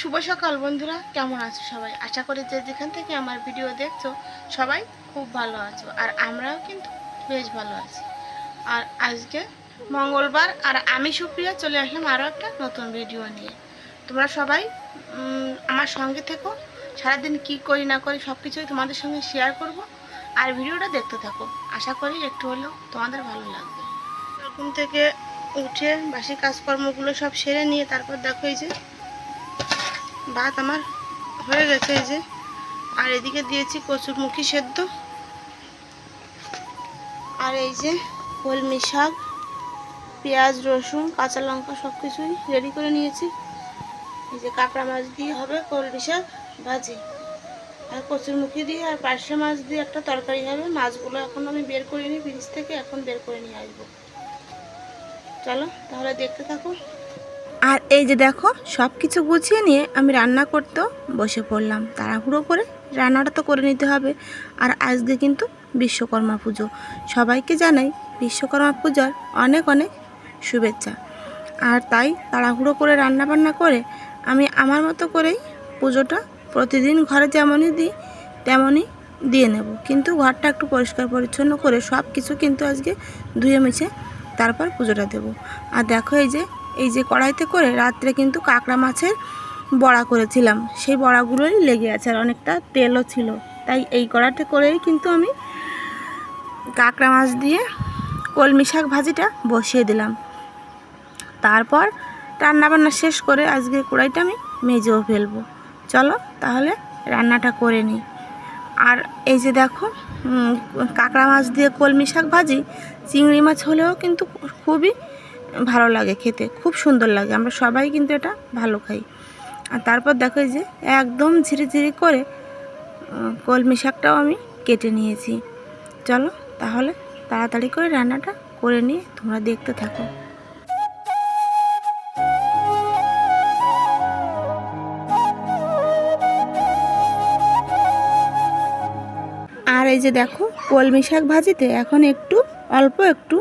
শুভ সকাল বন্ধুরা, কেমন আছো সবাই? আশা করি যে যেখান থেকে আমার ভিডিও দেখছ, সবাই খুব ভালো আছো, আর আমরাও কিন্তু বেশ ভালো আছি। আর আজকে মঙ্গলবার, আর আমি সুপ্রিয়া চলে আসলাম আরও একটা নতুন ভিডিও নিয়ে। তোমরা সবাই আমার সঙ্গে থেকো, সারাদিন কি করি না করি সব কিছুই তোমাদের সঙ্গে শেয়ার করব, আর ভিডিওটা দেখতে থাকো। আশা করি একটু হলেও তোমাদের ভালো লাগবে। ঘুম থেকে উঠে বাসি কাজকর্মগুলো সব সেরে নিয়ে তারপর দেখো এই যে ভাত আমার হয়ে গেছে এই যে। আর এদিকে দিয়েছি কচুরমুখী সেদ্ধ। আর এই যে কলমি শাক, পেঁয়াজ, রসুন, কাঁচা লঙ্কা সব কিছুই রেডি করে নিয়েছি। এই যে কাঁকড়া মাছ দিয়ে হবে কলমি শাক ভাজি। আর কচুরমুখী দিয়ে আর পার্শে মাছ দিয়ে একটা তরকারি হবে। মাছগুলো এখন আমি বের করে নিই, ফ্রিজ থেকে এখন বের করে নিয়ে আসব। চলো তাহলে দেখতে থাকো। আর এই যে দেখো সব কিছু গুছিয়ে নিয়ে আমি রান্না করতেও বসে পড়লাম। তাড়াহুড়ো করে রান্নাটা তো করে নিতে হবে। আর আজকে কিন্তু বিশ্বকর্মা পুজো। সবাইকে জানাই বিশ্বকর্মা পূজার অনেক অনেক শুভেচ্ছা। আর তাই তাড়াহুড়ো করে রান্না বান্না করে আমি আমার মতো করেই পুজোটা প্রতিদিন ঘরে যেমনই দিই, তেমনই দিয়ে নেব। কিন্তু ঘরটা একটু পরিষ্কার পরিচ্ছন্ন করে সব কিছু কিন্তু আজকে ধুয়ে মিছে তারপর পুজোটা দেব। আর দেখো এই যে এই যে কড়াইতে করে রাত্রে কিন্তু কাঁকড়া মাছের বড়া করেছিলাম। সেই বড়াগুলোই লেগে আছে আর অনেকটা তেলও ছিল। তাই এই কড়াতে করেই কিন্তু আমি কাঁকড়া মাছ দিয়ে কলমি শাক ভাজিটা বসিয়ে দিলাম। তারপর রান্নাবান্না শেষ করে আজকে কড়াইটা আমি মেজেও ফেলব। চলো তাহলে রান্নাটা করে নিই। আর এই যে দেখো কাঁকড়া মাছ দিয়ে কলমি শাক ভাজি, চিংড়ি মাছ হলেও কিন্তু খুবই ভালো লাগে খেতে, খুব সুন্দর লাগে। আমরা সবাই কিন্তু এটা ভালো খাই। আর তারপর দেখো যে একদম ঝিরি ঝিরি করে কলমি শাকটাও আমি কেটে নিয়েছি। চলো তাহলে তাড়াতাড়ি করে রান্নাটা করে নিয়ে তোমরা দেখতে থাকো। আর এই যে দেখো কলমি শাক ভাজিতে এখন একটু অল্প একটু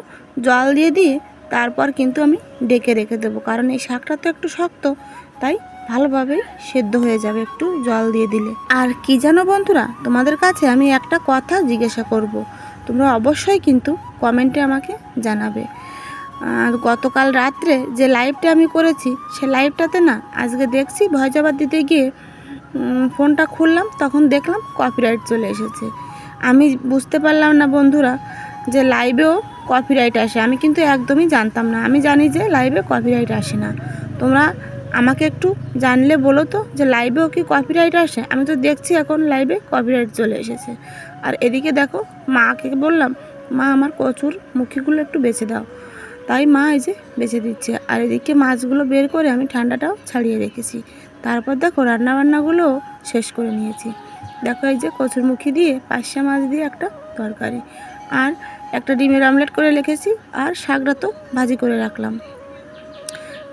জল দিয়ে দিয়ে তারপর কিন্তু আমি ডেকে রেখে দেবো। কারণ এই শাকটা তো একটু শক্ত, তাই ভালোভাবেই সেদ্ধ হয়ে যাবে একটু জল দিয়ে দিলে। আর কি জানো বন্ধুরা, তোমাদের কাছে আমি একটা কথা জিজ্ঞাসা করব। তোমরা অবশ্যই কিন্তু কমেন্টে আমাকে জানাবে। আর গতকাল রাত্রে যে লাইভটা আমি করেছি, সে লাইভটাতে না, আজকে দেখছি ভয়জাবাদ দিতে গিয়ে ফোনটা খুললাম, তখন দেখলাম কপিরাইট চলে এসেছে। আমি বুঝতে পারলাম না বন্ধুরা, যে লাইভেও কপিরাইট আসে। আমি কিন্তু একদমই জানতাম না। আমি জানি যে লাইভে কপিরাইট আসে না। তোমরা আমাকে একটু জানলে বলো তো যে লাইভেও কি কপিরাইট আসে? আমি তো দেখছি এখন লাইভে কপিরাইট চলে এসেছে। আর এদিকে দেখো, মাকে বললাম, মা, আমার কচুর মুখিগুলো একটু বেছে দাও। তাই মা এই যে বেছে দিচ্ছে। আর এদিকে মাছগুলো বের করে আমি ঠান্ডাটাও ছাড়িয়ে রেখেছি। তারপর দেখো রান্নাবান্নাগুলোও শেষ করে নিয়েছি। দেখো এই যে কচুরমুখী দিয়ে পাঁচশা মাছ দিয়ে একটা তরকারি। আর একটা ডিমের অমলেট করে রেখেছি আর শাকটা তো ভাজি করে রাখলাম।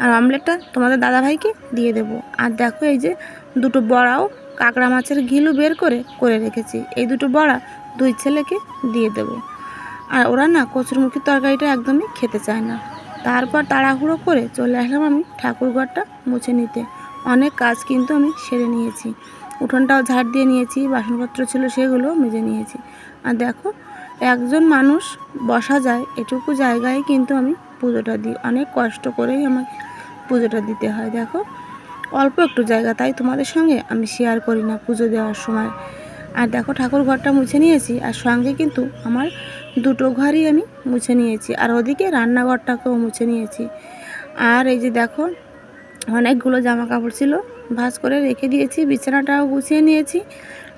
আর অমলেটটা তোমাদের দাদাভাইকে দিয়ে দেব। আর দেখো এই যে দুটো বড়াও কাঁকড়া মাছের ঘিলু বের করে করে রেখেছি। এই দুটো বড়া দুই ছেলেকে দিয়ে দেব। আর ওরা না কচুরমুখী তরকারিটা একদমই খেতে চায় না। তারপর তাড়াহুড়ো করে চলে আসলাম আমি ঠাকুর ঘরটা মুছে নিতে। অনেক কাজ কিন্তু আমি সেরে নিয়েছি। উঠোনটাও ঝাড় দিয়ে নিয়েছি, বাসনপত্র ছিল সেগুলো মেজে নিয়েছি। আর দেখো একজন মানুষ বসা যায়, এটুকু জায়গায় কিন্তু আমি পুজোটা দিই। অনেক কষ্ট করেই আমাকে পুজোটা দিতে হয়, দেখো। অল্প একটু জায়গা, তাই তোমাদের সঙ্গে আমি শেয়ার করি না পুজো দেওয়ার সময়। আর দেখো, ঠাকুর ঘরটা মুছে নিয়েছি, আর সঙ্গে কিন্তু আমার দুটো ঘরই আমি মুছে নিয়েছি, আর ওদিকে রান্নাঘরটাকেও মুছে নিয়েছি। আর এই যে দেখো, অনেকগুলো জামা কাপড় ছিল, ভাঁজ করে রেখে দিয়েছি, বিছানাটাও গুছিয়ে নিয়েছি।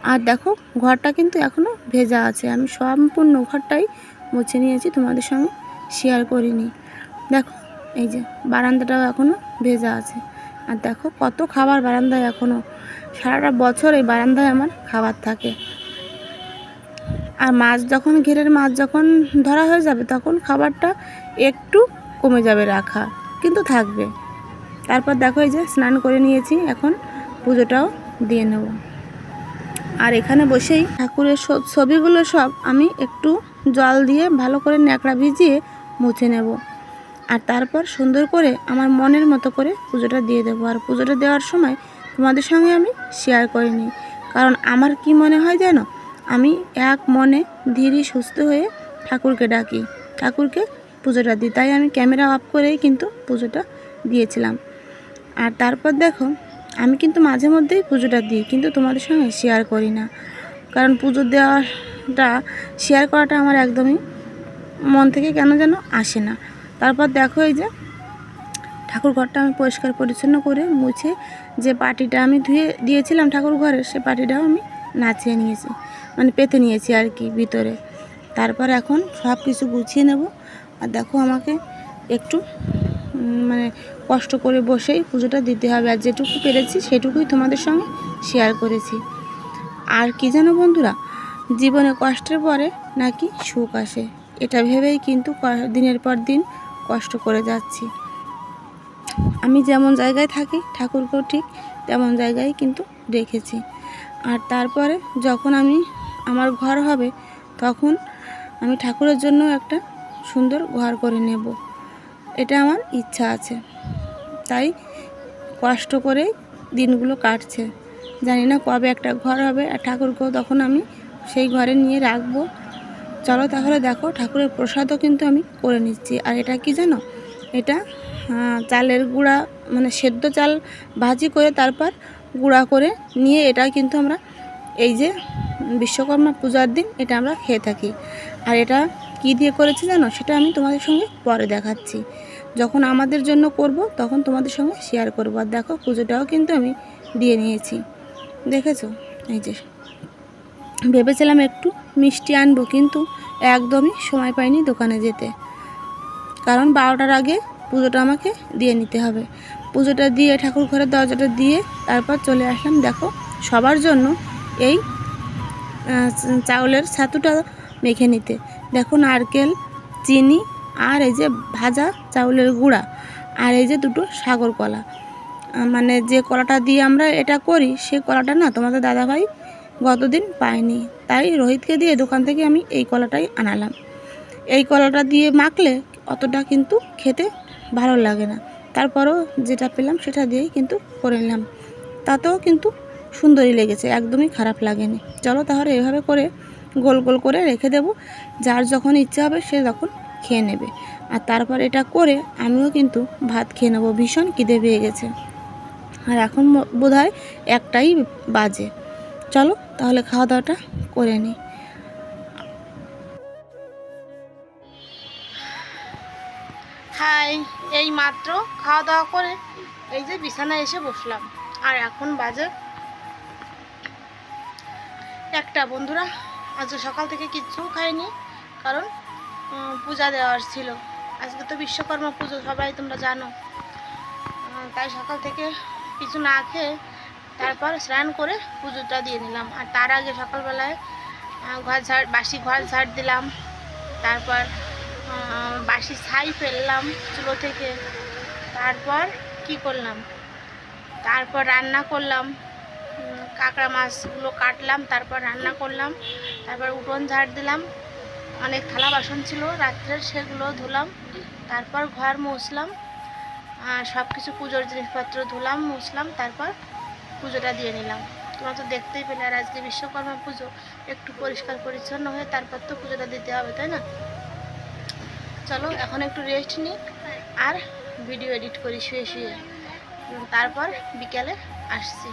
আর দেখো, ঘরটা কিন্তু এখনও ভেজা আছে। আমি সম্পূর্ণ ঘরটাই মুছে নিয়েছি, তোমাদের সঙ্গে শেয়ার করিনি। দেখো, এই যে বারান্দাটাও এখনও ভেজা আছে। আর দেখো, কত খাবার বারান্দায় এখনও সারাটা বছর এই বারান্দায় আমার খাবার থাকে। আর মাছ যখন, ঘেরের মাছ যখন ধরা হয়ে যাবে, তখন খাবারটা একটু কমে যাবে রাখা, কিন্তু থাকবে। তারপর দেখো, এই যে স্নান করে নিয়েছি, এখন পুজোটাও দিয়ে নেব। আর এখানে বসেই ঠাকুরের ছবিগুলো সব আমি একটু জল দিয়ে ভালো করে ন্যাকড়া ভিজিয়ে মুছে নেব। আর তারপর সুন্দর করে আমার মনের মতো করে পুজোটা দিয়ে দেবো। আর পুজোটা দেওয়ার সময় তোমাদের সঙ্গে আমি শেয়ার করিনি কারণ আমার কি মনে হয় জানো? আমি এক মনে ধীরে সুস্থ হয়ে ঠাকুরকে ডাকি। ঠাকুরকে পুজোটা দিই। তাই আমি ক্যামেরা অফ করেই কিন্তু পুজোটা দিয়েছিলাম। আর তারপর দেখো আমি কিন্তু মাঝে মধ্যেই পুজোটা দিই, কিন্তু তোমাদের সঙ্গে শেয়ার করি না। কারণ পুজো দেওয়াটা শেয়ার করাটা আমার একদমই মন থেকে কেন যেন আসে না। তারপর দেখো এই যে, ঠাকুর ঘরটা আমি পরিষ্কার পরিচ্ছন্ন করে মুছে যে পাটিটা আমি ধুয়ে দিয়েছিলাম ঠাকুর ঘরে, সে পাটিটাও আমি নাচিয়ে নিয়েছি মানে পেতে নিয়েছি আর কি ভিতরে। তারপর এখন সব কিছু গুছিয়ে নেব। আর দেখো আমাকে একটু মানে কষ্ট করে বসেই পুজোটা দিতে হবে। আর যেটুকু পেরেছি সেটুকুই তোমাদের সঙ্গে শেয়ার করেছি। আর কি জানো বন্ধুরা, জীবনে কষ্টের পরে নাকি সুখ আসে। এটা ভেবেই কিন্তু দিনের পর দিন কষ্ট করে যাচ্ছি। আমি যেমন জায়গায় থাকি, ঠাকুরকেও ঠিক তেমন জায়গায় কিন্তু রেখেছি আর তারপরে যখন আমি, আমার ঘর হবে, তখন আমি ঠাকুরের জন্য একটা সুন্দর ঘর করে নেব। এটা আমার ইচ্ছা আছে। তাই কষ্ট করে দিনগুলো কাটছে। জানি না কবে একটা ঘর হবে আর ঠাকুরকেও তখন আমি সেই ঘরে নিয়ে রাখব। চলো তাহলে দেখো ঠাকুরের প্রসাদও কিন্তু আমি করে নিচ্ছি। আর এটা কি জানো? এটা চালের গুঁড়া মানে সেদ্ধ চাল ভাজি করে তারপর গুঁড়া করে নিয়ে এটা কিন্তু আমরা এই যে বিশ্বকর্মা পূজার দিন এটা আমরা খেয়ে থাকি। আর এটা কি দিয়ে করেছি জানো? সেটা আমি তোমাদের সঙ্গে পরে দেখাচ্ছি। যখন আমাদের জন্য করব, তখন তোমাদের সঙ্গে শেয়ার করব। আর দেখো, পুজোটাও কিন্তু আমি দিয়ে নিয়েছি। দেখেছ? এই যে। ভেবেছিলাম একটু মিষ্টি আনব, কিন্তু একদমই সময় পাইনি দোকানে যেতে। কারণ বারোটার আগে পুজোটা আমাকে দিয়ে নিতে হবে। পুজোটা দিয়ে ঠাকুর ঘরের দরজাটা দিয়ে তারপর চলে আসলাম। দেখো, সবার জন্য এই চাউলের ছাতুটা মেখে নিতে। দেখো, নারকেল, চিনি আর এই যে ভাজা চাউলের গুঁড়া আর এই যে দুটো সাগর কলা। মানে যে কলাটা দিয়ে আমরা এটা করি, সে কলাটা না তোমাদের দাদাভাই গতদিন পায়নি। তাই রোহিতকে দিয়ে দোকান থেকে আমি এই কলাটাই আনালাম। এই কলাটা দিয়ে মাখলে অতটা কিন্তু খেতে ভালো লাগে না। তারপরও যেটা পেলাম সেটা দিয়েই কিন্তু করে নিলাম। তাতেও কিন্তু সুন্দরই লেগেছে, একদমই খারাপ লাগেনি। চলো তাহলে এভাবে করে গোল গোল করে রেখে দেব। যার যখন ইচ্ছা হবে সে তখন খেয়ে নেবে। আর তারপর এটা করে আমিও কিন্তু ভাত খেয়ে নেব। ভীষণ খিদে পেয়ে গেছে। আর এখন বোধ হয় একটাই বাজে। চলো তাহলে খাওয়া দাওয়াটা করে নিই। হাই, এই মাত্র খাওয়া দাওয়া করে এই যে বিছানায় এসে বসলাম। আর এখন বাজে একটা। বন্ধুরা, আজ সকাল থেকে কিচ্ছু খাইনি, কারণ পূজা দেওয়ার ছিল। আজকে তো বিশ্বকর্মা পুজো, সবাই তোমরা জানো। তাই সকাল থেকে কিছু না খেয়ে তারপর স্নান করে পুজোটা দিয়ে নিলাম। আর তার আগে সকালবেলায় ঘর ঝাড়, বাসি ঘর ঝাড় দিলাম। তারপর বাসি ছাই ফেললাম চুলো থেকে। তারপর কি করলাম? তারপর রান্না করলাম। কাঁকড়া মাছগুলো কাটলাম, তারপর রান্না করলাম। তারপর উঠোন ঝাড় দিলাম। অনেক থালা বাসন ছিল রাত্রের সেগুলো ধুলাম, তারপর ঘর মুছলাম, আর সব কিছু পুজোর জিনিসপত্র ধুলাম, মুছলাম, তারপর পুজোটা দিয়ে নিলাম। তোমরা তো দেখতেই পেলে আর আজকে বিশ্বকর্মা পুজো, একটু পরিষ্কার পরিচ্ছন্ন হয়ে তারপর তো পুজোটা দিতে হবে, তাই না? চলো, এখন একটু রেস্ট নিই, আর ভিডিও এডিট করি, শুয়ে শুয়ে। তারপর বিকেলে আসছি।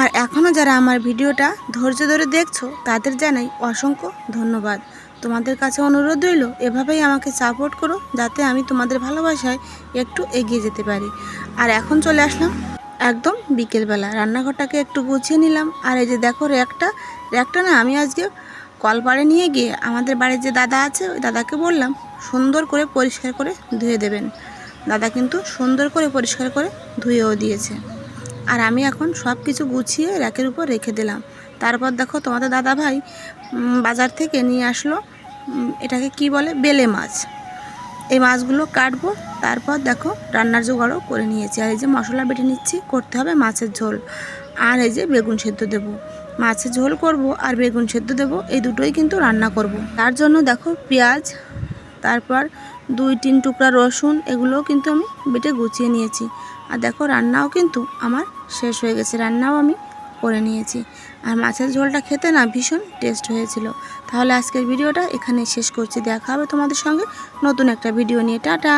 আর এখনও যারা আমার ভিডিওটা ধৈর্য ধরে দেখছ, তাদের জানাই অসংখ্য ধন্যবাদ। তোমাদের কাছে অনুরোধ রইল, এভাবেই আমাকে সাপোর্ট করো, যাতে আমি তোমাদের ভালোবাসায় একটু এগিয়ে যেতে পারি। আর এখন চলে আসলাম একদম বিকেলবেলা। রান্নাঘরটাকে একটু গুছিয়ে নিলাম। আর এই যে দেখো র্যাকটা র্যাকটা না আমি আজকে কলপাড়ে নিয়ে গিয়ে আমাদের বাড়ির যে দাদা আছে, ওই দাদাকে বললাম, সুন্দর করে পরিষ্কার করে ধুয়ে দেবেন। দাদা কিন্তু সুন্দর করে পরিষ্কার করে ধুয়েও দিয়েছে। আর আমি এখন সব কিছু গুছিয়ে র্যাকের উপর রেখে দিলাম। তারপর দেখো তোমাদের দাদা ভাই বাজার থেকে নিয়ে আসলো এটাকে কি বলে? বেলে মাছ। এই মাছগুলো কাটবো, তারপর দেখো রান্নার জোগাড়ও করে নিয়েছি। আর এই যে মশলা বেটে নিচ্ছি, করতে হবে মাছের ঝোল। আর এই যে বেগুন সেদ্ধ দেব। মাছের ঝোল করব আর বেগুন সেদ্ধ দেব, এই দুটোই কিন্তু রান্না করব। তার জন্য দেখো পেঁয়াজ, তারপর দুই, তিন টুকরা রসুন, এগুলোও কিন্তু আমি বেটে গুছিয়ে নিয়েছি। আর দেখো রান্নাও কিন্তু আমার শেষ হয়ে গেছে, রান্নাও আমি করে নিয়েছি। আর মাছের ঝোলটা খেতে না ভীষণ টেস্ট হয়েছিল। তাহলে আজকের ভিডিওটা এখানে শেষ করছি। দেখা হবে তোমাদের সঙ্গে নতুন একটা ভিডিও নিয়ে। টাটা!